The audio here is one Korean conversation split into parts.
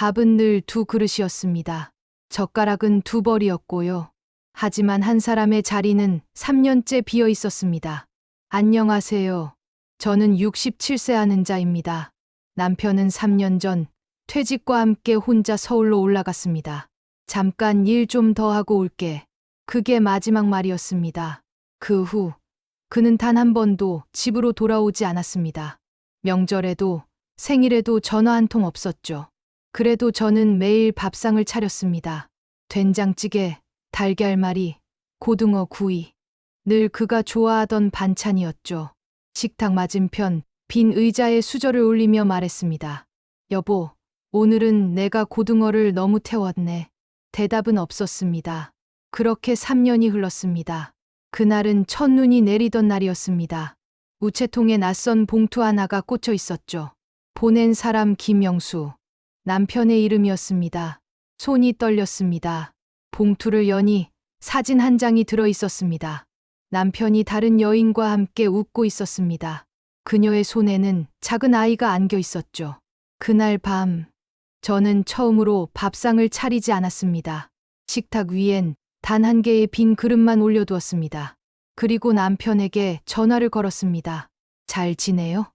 밥은 늘 두 그릇이었습니다. 젓가락은 두 벌이었고요. 하지만 한 사람의 자리는 3년째 비어 있었습니다. 안녕하세요. 저는 67세 하는 자입니다. 남편은 3년 전 퇴직과 함께 혼자 서울로 올라갔습니다. 잠깐 일 좀 더 하고 올게. 그게 마지막 말이었습니다. 그 후, 그는 단 한 번도 집으로 돌아오지 않았습니다. 명절에도 생일에도 전화 한 통 없었죠. 그래도 저는 매일 밥상을 차렸습니다. 된장찌개, 달걀말이, 고등어 구이. 늘 그가 좋아하던 반찬이었죠. 식탁 맞은편 빈 의자에 수저를 올리며 말했습니다. 여보, 오늘은 내가 고등어를 너무 태웠네. 대답은 없었습니다. 그렇게 3년이 흘렀습니다. 그날은 첫눈이 내리던 날이었습니다. 우체통에 낯선 봉투 하나가 꽂혀 있었죠. 보낸 사람 김영수. 남편의 이름이었습니다. 손이 떨렸습니다. 봉투를 여니 사진 한 장이 들어 있었습니다. 남편이 다른 여인과 함께 웃고 있었습니다. 그녀의 손에는 작은 아이가 안겨 있었죠. 그날 밤, 저는 처음으로 밥상을 차리지 않았습니다. 식탁 위엔 단 한 개의 빈 그릇만 올려두었습니다. 그리고 남편에게 전화를 걸었습니다. 잘 지내요?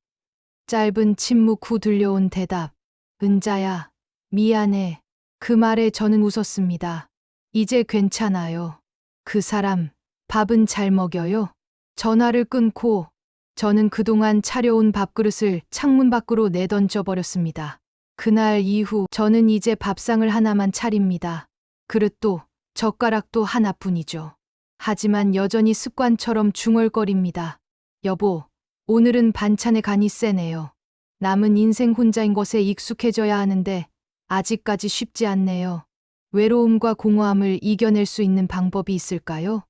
짧은 침묵 후 들려온 대답. 은자야, 미안해. 그 말에 저는 웃었습니다. 이제 괜찮아요. 그 사람, 밥은 잘 먹여요? 전화를 끊고 저는 그동안 차려온 밥그릇을 창문 밖으로 내던져 버렸습니다. 그날 이후 저는 이제 밥상을 하나만 차립니다. 그릇도 젓가락도 하나뿐이죠. 하지만 여전히 습관처럼 중얼거립니다. 여보, 오늘은 반찬에 간이 세네요. 남은 인생 혼자인 것에 익숙해져야 하는데 아직까지 쉽지 않네요. 외로움과 공허함을 이겨낼 수 있는 방법이 있을까요?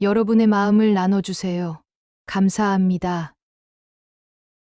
여러분의 마음을 나눠주세요. 감사합니다.